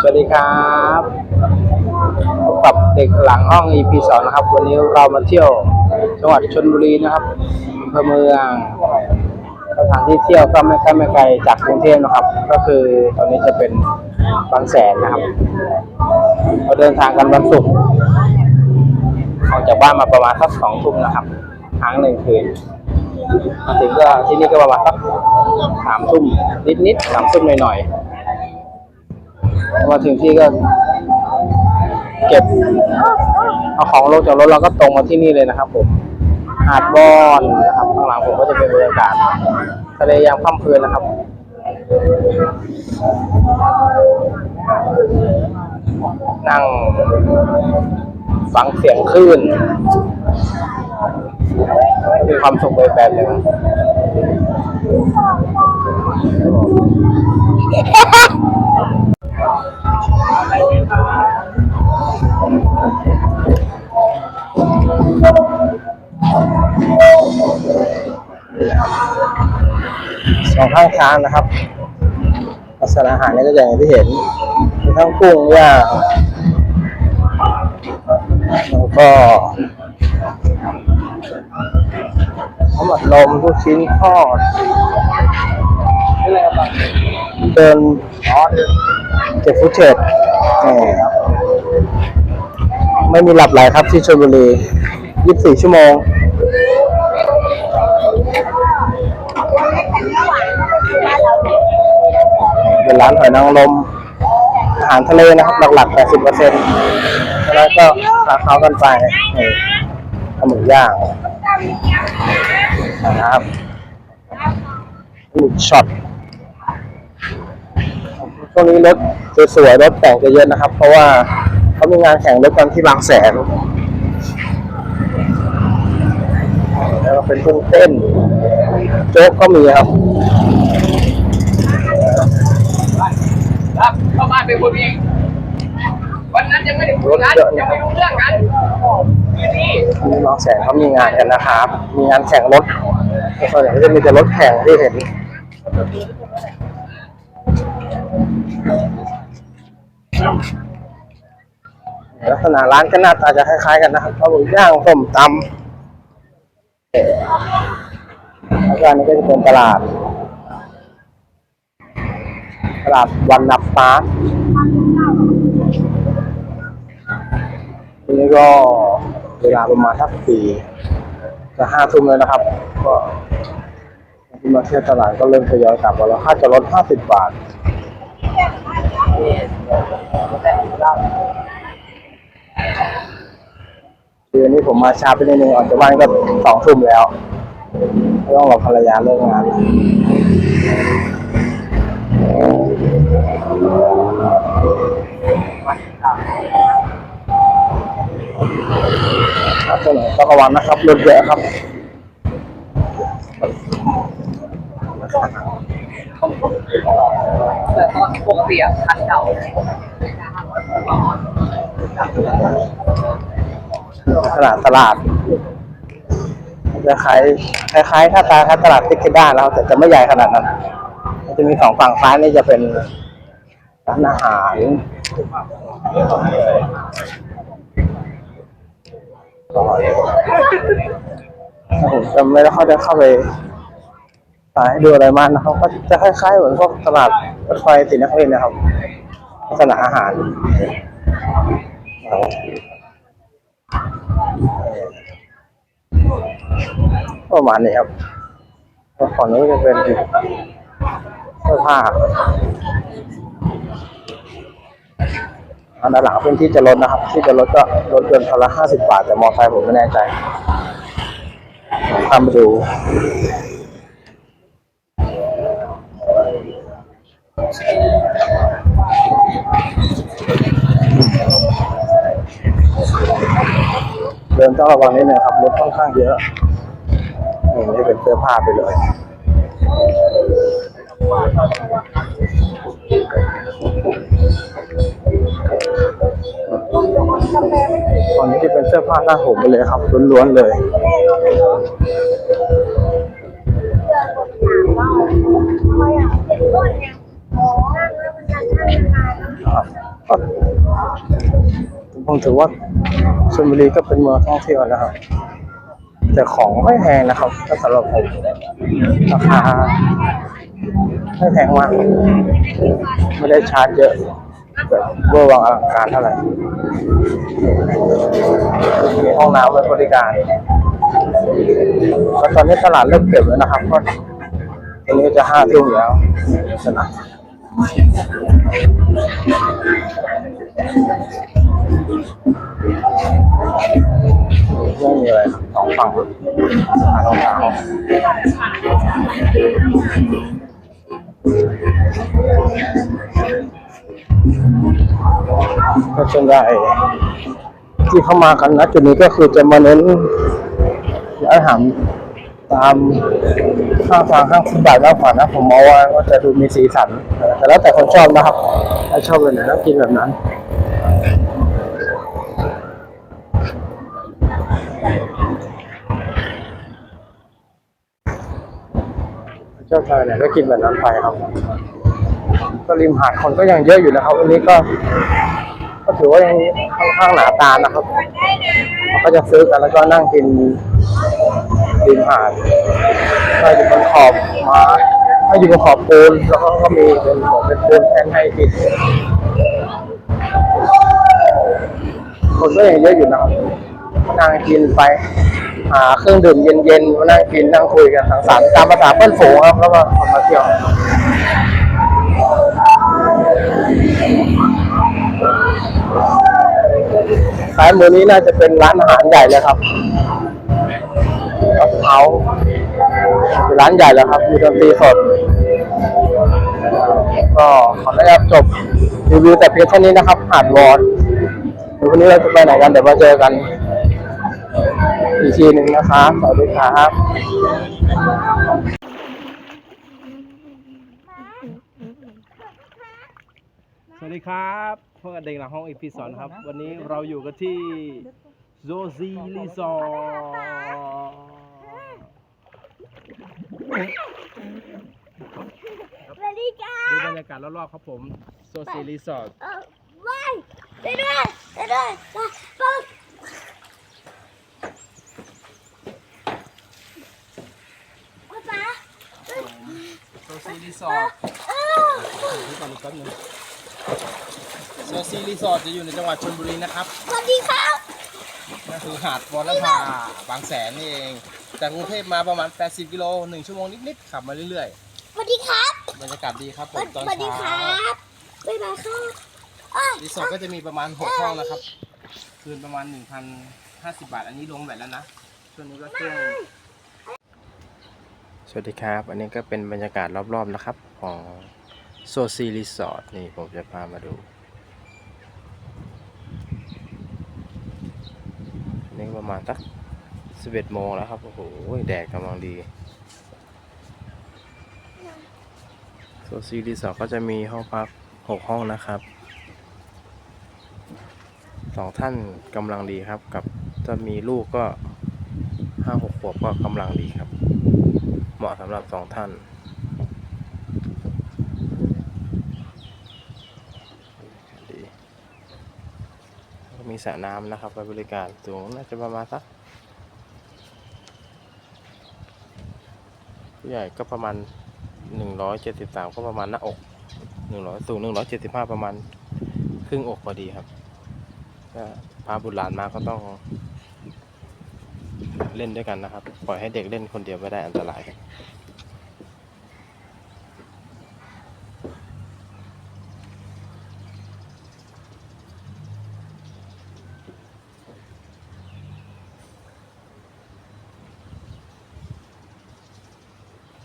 สวัสดีครับพบกับเด็กหลังห้อง EP สองนะครับ วันนี้เรามาเที่ยวจังหวัดชลบุรีนะครับอำเภอเมืองสถานที่เที่ยวก็ไม่ใกล้ไม่ไกลจากกรุงเทพนะครับ ก็คือตอนนี้จะเป็นบางแสนนะครับเราเดินทางกันวันศุกร์ออกจากบ้านมาประมาณสักสองทุ่มนะครับค้างหนึ่งคืนมาถึงก็ที่นี่ก็ประมาณสักสามทุ่มนิดๆสามทุ่มหน่อยๆ มาถึงที่ก็ เก็บเอาของลงจากรถเราก็ตรงมาที่นี่เลยนะครับผมหาดบอนนะครับข้างหลังผมก็จะเป็นบรรยากาศทะเลยามค่ำคืนนะครับนั่งฟังเสียงคลื่นมีความสุขไปแบบหนึ่ง สองข้างทางนะครับลักษณะอาหารนี่ก็อย่างที่เห็นมีทั้งกุ้งย่างแล้วก็ข้าวหมัดลมลูกชิ้นทอดเดินเก็บฟุตเทจนี่ครับ ไม่มีหลับไหลครับที่ชลบุรี 24 ชั่วโมง เป็น ร้านหอยนางรมอาหารทะเลนะครับ หลักๆ 80เปอร์เซ็นต์แล้วก็คาเขากันไปนี่ปลาหมึกย่างนะครับหมึกช็อตช่วงนี้รถสวยๆรถแต่งจะเยอะนะครับ เพราะว่าเขามีงานแข่งรถกันที่บางแสน แล้วก็เป็นเครื่งเต้น โจ๊กก็มีครับ ครับเข้าบ้านไปคนเองวันนั้นยังไม่ได้คุยกันยังไม่รู้เรื่องกันคืนนี้ที่บางแสนเขามีงานกันนะครับ มีงานแข่งรถส่วนใหญ่ก็จะมีแต่รถแข่งที่เห็นลักษณะร้านก็หน้าตาจะคล้ายๆกันนะครับข้าวหมูย่างส้มตำแล้วก็อันนี้ก็จะเป็นตลาด ตลาดวันนับฟ้าทีนี้ก็เวลาประมาณทักสี่จะห้าทุ่มเลยนะครับ ก็ที่มาเที่ยวตลาดก็เริ่มทยอยกลับแล้วค่าจะลดห้าสิบบาทคืออันนี้ผมมาช้าไปนิดนึงออกจากบ้านก็สองทุ่มแล้ว ต้องรอภรรยาเลิกงานครับถนน ต้องระวังนะครับรถเยอะครับแต่ตอนปกติอะคันเก่าตลาดตลาดจะคล้ายคล้ายๆถ้าตาถ้าตลาดติกเกด้าแล้วแต่จะไม่ใหญ่ขนาดนั้น จะมีสองฝั่งซ้ายนี่จะเป็นร้านอาหารผมจะไม่ได้เขาได้เข้าไปสายดูอะไรมากนะครับ ก็จะคล้ายๆเหมือนพวกตลาดรถไฟสีนครินทร์นะครับลักษณะอาหารประมาณนี้ครับแล้วฝั่งนี้จะเป็นเสื้อผ้าอันด้านหลังเป็นที่จะลดนะครับ ที่จะลดก็ลดเกินพันละห้าสิบบาท แต่มอไซค์ผมไม่แน่ใจตามไปดูเดินต้องระวังนิดนึงครับรถค่อนข้างเยอะนี่นี่เป็นเสื้อผ้าไปเลย ตอนนี้ที่เป็นเสื้อผ้าหน้าผมไปเลยครับล้วนๆเลยไม่อะเห็นก่องอ๋อนั่งแล้วมันนนะครับก็ผมถือว่าชลบุรีก็เป็นเมืองท่องเที่ยวนะครับ แต่ของไม่แพงนะครับถ้าสำหรับผมราคา ไม่แพงมาก ไม่ได้ชาร์จเยอะแบบเวอร์วังอลังการเท่าไหร่ มีห้องน้ำไว้บริการแล้วตอนนี้ตลาดเริ่มเก็บแล้วนะครับเพราะตอนนี้จะห้าทุ่มแล้วสนามไม่มีอะไรสองฝั่งหารองเท้า ก็ส่วนใหญ่ที่เข้ามากันนะจุดนี้ก็คือจะมาเน้นร้านอาหารตามข้างทางข้างฟุตบาทมากกว่านะ ผมมองว่าก็จะดูมีสีสัน แต่แล้วแต่คนชอบนะครับถ้าชอบแบบไหนก็กินแบบนั้น ชอบทานไหนก็กินแบบนั้นไปครับ ก็ริมหาดคนก็ยังเยอะอยู่นะครับวันนี้ก็ ก็ถือว่ายังค่อนข้างหนาตานะครับ ก็จะซื้อกันแล้วก็นั่งกินริมหาดก็อยู่บนขอบไมาถ้อยู่บนขอบปูนแล้วก็ก็มีเป็นเหมือนเป็นปูนแทนให้กินคนก็ยังเยอะอยู่นะครับนั่งกินไป หาเครื่องดื่มเย็นๆมานั่งกินนั่งคุยกันสังสรรค์ตามภาษาเพื่อนฝูงครับ แล้วก็คนมาเที่ยวซ้ายมือนี้น่าจะเป็นร้านอาหารใหญ่เลยครับกับเขาเป็นร้านใหญ่แล้วครับ มีดนตรีสด ก็ขออนุญาตจบรีวิวแต่เพียงเท่านี้นะครับหาดวอนเดี๋ยววันนี้เราจะไปไหนกัน เดี๋ยวมาเจอกัน อีกทีหนึ่งนะครับสวัสดีครับสวัสดีครับพวกบเด็กหลังห้องอีพีสอนครับ วันนี้เราอยู่กันที่โซซีรีสอร์ทสวัสดีค่ะดูบรรยากาศรอบๆครับผมโซซีรีสอร์ท เออว้ายไปด้วยไปด้วยไปไปป๊าป๊า โซซีรีสอร์ทเออดูก่อนแป๊บนึงโซซีรีสอร์ทจะอยู่ในจังหวัดชลบุรีนะครับสวัสดีครับนั่นคือหาดวอนภาบางแสนนี่เอง จากกรุงเทพมาประมาณ 80 กิโล1ชั่วโมงนิดๆขับมาเรื่อยสวัสดีครับๆบรรยากาศดีครับผมสตอนสวัสดีคเช้ารับบ๊ายบายครับอ้าวรีสอร์ทก็จะมีประมาณ 6 ห้องนะครับ คืนประมาณ 1,050 บาท อันนี้รวมแหวนแล้วนะช่วงนี้ก็ช่วง วัสดีครับ อันนี้ก็เป็นบรรยากาศรอบๆนะครับ ของโซซีรีสอร์ทนี่ผมจะพามาดูนี่ประมาณสัก11โมงแล้วครับ โอ้โห แดดกำลังดี โซซีรีสอร์ทก็จะมีห้องพัก6ห้องนะครับสองท่านกำลังดีครับ กับถ้ามีลูกก็ห้าหกขวบก็กำลังดีครับ เหมาะสำหรับสองท่านดีมีสระน้ำนะครับไว้บริการสูงน่าจะประมาณสักผู้ใหญ่ก็ประมาณหนึ่งร้อยเจ็ดสิบสามก็ประมาณหน้าอกหนึ่งร้อยสูงหนึ่งร้อยเจ็ดสิบห้าประมาณครึ่งอกพอดีครับถ้าพาบุตรหลานมาก็ต้อง เล่นด้วยกันนะครับ ปล่อยให้เด็กเล่นคนเดียวไม่ได้อันตราย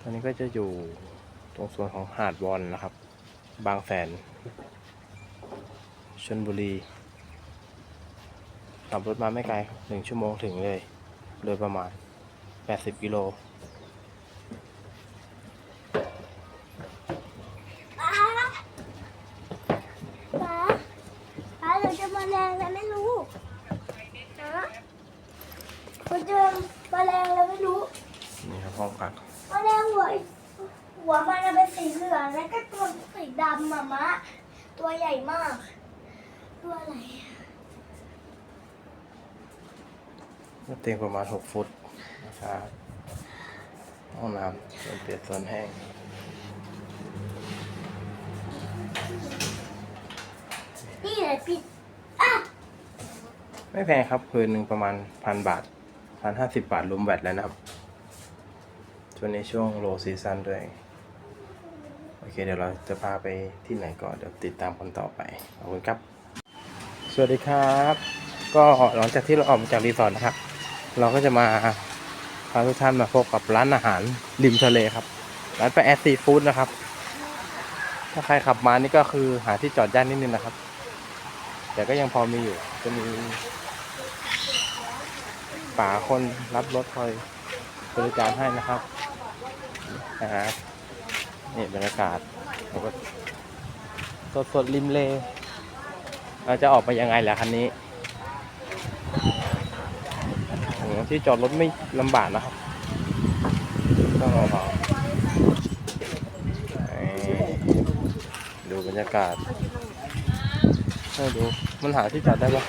ตอนนี้ก็จะอยู่ตรงส่วนของหาดวอนนะครับ บางแสนชนบุรีขับรถมาไม่ไกลหนึ่งชั่วโมงถึงเลย โดยประมาณ 80 กิโลป๊าป๊าป๊าเราจะมาแรงแล้วไม่รู้นะเราเจอมาแรงแล้วไม่รู้ นี่ครับห้องพักมาแรงหัวหัวมันเป็นสีเหลืองแล้วก็ตัวสีดำอะมะตัวใหญ่มาก ตัวอะไร เตียงประมาณหกฟุตนะครับห้องน้ำส่วนเปียกส่วนแห้งนี่เลยปิดอะไม่แพงครับคืนหนึ่งประมาณพันบาทพันห้าสิบบาทรวมแวดแล้วนะครับช่วงนี้ช่วงโลซีซันด้วย โอเค เดี๋ยวเราจะพาไปที่ไหนก่อน เดี๋ยวติดตามคนต่อไป ขอบคุณครับ สวัสดีครับ ก็หลังจากที่เราออกมาจากรีสอร์ทนะครับ เราก็จะมาพาทุกท่านมาพบกับร้านอาหารริมทะเลครับ ร้านแปะแอสซีฟู้ดนะครับ ถ้าใครขับมานี่ก็คือหาที่จอดยากนิดนึงนะครับ แต่ก็ยังพอมีอยู่ จะมีป่าคนรับรถคอยบริการให้นะครับนะครับนี่บรรยากาศสดสดๆริมเลเราจะออกไปยังไงล่ะคันนี้โอ้โห ที่จอดรถไม่ลำบากนะครับต้องรอเผาดูบรรยากาศให้ดูมันหาที่จอดได้ปะ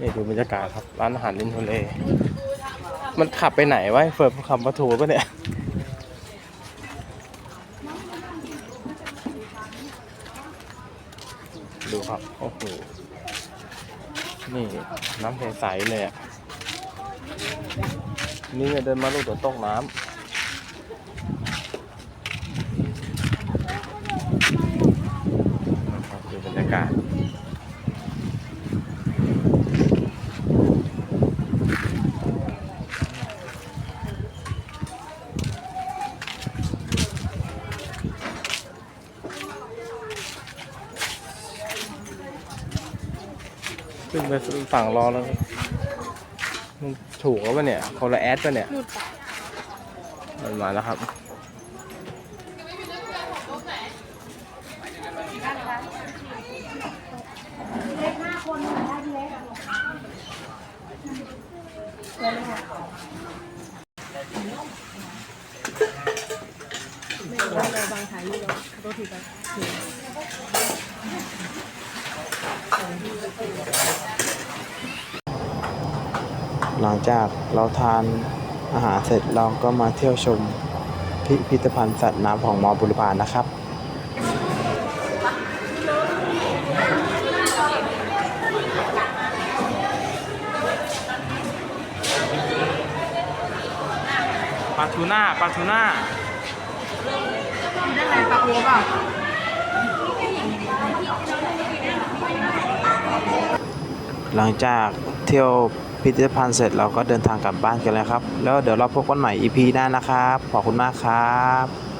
นี่ดูบรรยากาศครับ ร้านอาหารริมทะเล มันขับไปไหนวะไอ้เฟิร์มขับมาถูกปะเนี่ย ดูครับ โอ้โห นี่น้ำใสๆเลยอะ นี่เดินมาลูกตัวตกน้ำนะครับดูบรรยากาศ ขึ้นไปฝั่งรอแล้วมันถูกแล้วปะเนี่ยคนละแอดปะเนี่ย มันมาแล้วครับบางถ่ายรูปรถถีบไป หลังจากเราทานอาหารเสร็จเราก็มาเที่ยวชมพิพิธภัณฑ์สัตว์น้ำของมอบุรพานะครับปลาทูน่าปลาทูน่าหลังจากเที่ยว พิพิธภัณฑ์เสร็จเราก็เดินทางกลับบ้านกันแล้วครับ แล้วเดี๋ยวเราพบกันใหม่ EP หน้านะครับ ขอบคุณมากครับ